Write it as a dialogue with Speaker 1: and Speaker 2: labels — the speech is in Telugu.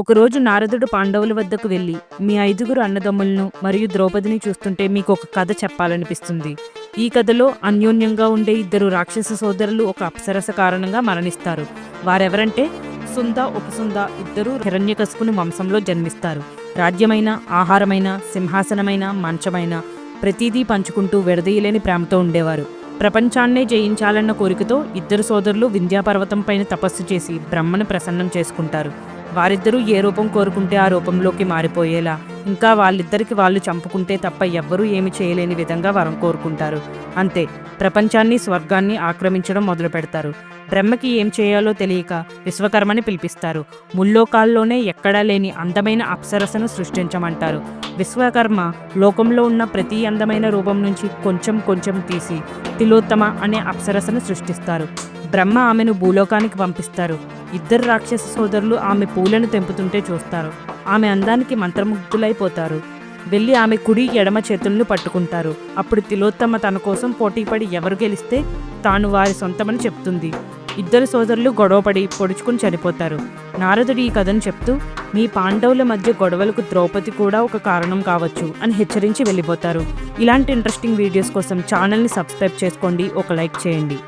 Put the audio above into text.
Speaker 1: ఒకరోజు నారదుడు పాండవుల వద్దకు వెళ్ళి మీ ఐదుగురు అన్నదమ్ములను మరియు ద్రౌపదిని చూస్తుంటే మీకు ఒక కథ చెప్పాలనిపిస్తుంది. ఈ కథలో అన్యోన్యంగా ఉండే ఇద్దరు రాక్షస సోదరులు ఒక అప్సరస కారణంగా మరణిస్తారు. వారెవరంటే సుంద ఉపసుంద ఇద్దరు హిరణ్యకశపుని వంశంలో జన్మిస్తారు. రాజ్యమైన ఆహారమైన సింహాసనమైన మంచమైన ప్రతిదీ పంచుకుంటూ విడదీయలేని ప్రేమతో ఉండేవారు. ప్రపంచాన్నే జయించాలన్న కోరికతో ఇద్దరు సోదరులు వింధ్యాపర్వతం పైన తపస్సు చేసి బ్రహ్మను ప్రసన్నం చేసుకుంటారు. వారిద్దరూ ఏ రూపం కోరుకుంటే ఆ రూపంలోకి మారిపోయేలా. ఇంకా వాళ్ళిద్దరికి వాళ్ళు చంపుకుంటే తప్ప ఎవ్వరూ ఏమి చేయలేని విధంగా వరం కోరుకుంటారు. అంతే ప్రపంచాన్ని స్వర్గాన్ని ఆక్రమించడం మొదలు పెడతారు బ్రహ్మకి ఏం చేయాలో తెలియక విశ్వకర్మని పిలిపిస్తారు. ముల్లోకాల్లోనే ఎక్కడా లేని అందమైన అప్సరసను సృష్టించమంటారు. విశ్వకర్మ లోకంలో ఉన్న ప్రతి అందమైన రూపం నుంచి కొంచెం కొంచెం తీసి తిలోత్తమ అనే అప్సరసను సృష్టిస్తారు. బ్రహ్మ ఆమెను భూలోకానికి పంపిస్తారు. ఇద్దరు రాక్షస సోదరులు ఆమె పూలను తెంపుతుంటే చూస్తారు. ఆమె అందానికి మంత్రముగ్ధులైపోతారు. వెళ్ళి ఆమె కుడి ఎడమ చేతులను పట్టుకుంటారు. అప్పుడు తిలోత్తమ తన కోసం పోటీపడి ఎవరు గెలిస్తే తాను వారి సొంతమని చెప్తుంది. ఇద్దరు సోదరులు గొడవపడి పొడుచుకుని చనిపోతారు. నారదుడు ఈ కథను చెప్తూ మీ పాండవుల మధ్య గొడవలకు ద్రౌపది కూడా ఒక కారణం కావచ్చు అని హెచ్చరించి వెళ్ళిపోతారు. ఇలాంటి ఇంట్రెస్టింగ్ వీడియోస్ కోసం ఛానల్ని సబ్స్క్రైబ్ చేసుకోండి. ఒక లైక్ చేయండి.